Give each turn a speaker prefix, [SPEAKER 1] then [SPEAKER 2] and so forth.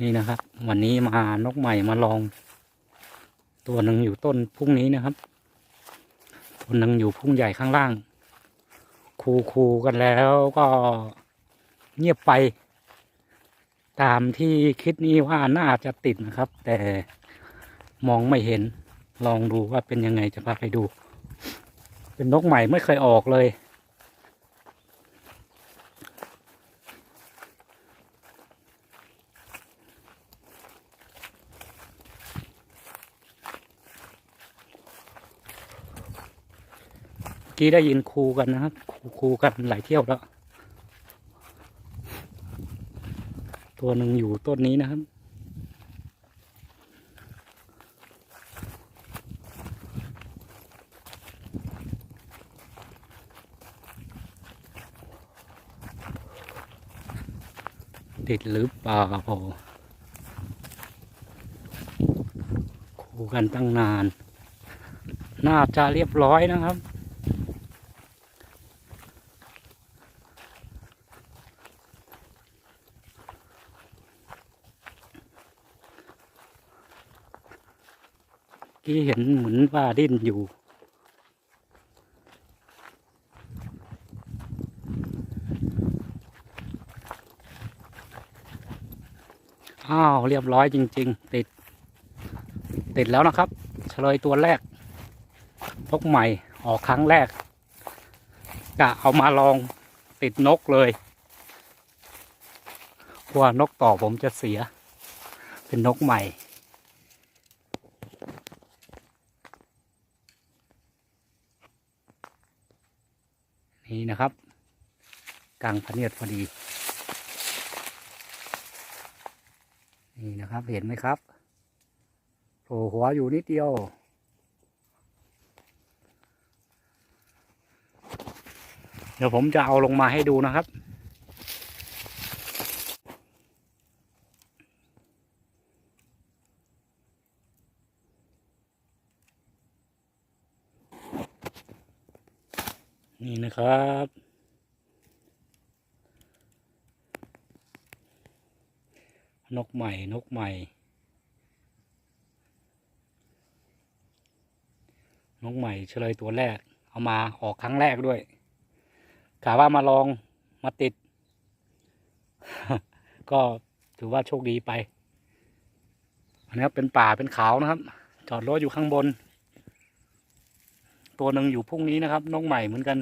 [SPEAKER 1] นี่นะครับ วันนี้มานกใหม่มาลอง ตัวหนึ่งอยู่ต้นพุ่งนี้นะครับ ตัวหนึ่งอยู่พุ่งใหญ่ข้างล่าง คูคูกันแล้วก็เงียบไป ตามที่คิดนี้ว่าน่าจะติดนะครับ แต่มองไม่เห็นลองดูว่าเป็นยังไงจะพาไปดู เป็นนกใหม่ไม่เคยออกเลย มื่อกี้ได้ยินครูกันนะครับครูครูกันหลายเที่ยวแล้ว ตัวหนึ่งอยู่ต้นนี้นะครับ ติดหรือเปล่าครูกันตั้งนาน น่าจะเรียบร้อยนะครับ ที่เห็นเหมือนว่าดิ้นอยู่ อ้าว เรียบร้อยจริง ๆ ติด ติดแล้วนะครับเฉลยตัวแรกนกใหม่ออกครั้งแรกกะเอามาลองติดนกเลยกลัว่านกต่อผมจะเสีย เป็นนกใหม่ นี่นะครับ กลางพเนียดพอดี นี่นะครับเห็นไหมครับโผล่หัวอยู่นิดเดียว เดี๋ยวผมจะเอาลงมาให้ดูนะครับ นี่นะครับ นกใหม่ นกใหม่ นกใหม่เฉลยตัวแรก เอามาออกครั้งแรกด้วยกะว่ามาลองมาติด ก็ถือว่าโชคดีไป อันนี้เป็นป่าเป็นเขานะครับ จอดรถอยู่ข้างบน ตัวหนึ่งอยู่พรุ่งนี้นะครับน้องใหม่เหมือนกัน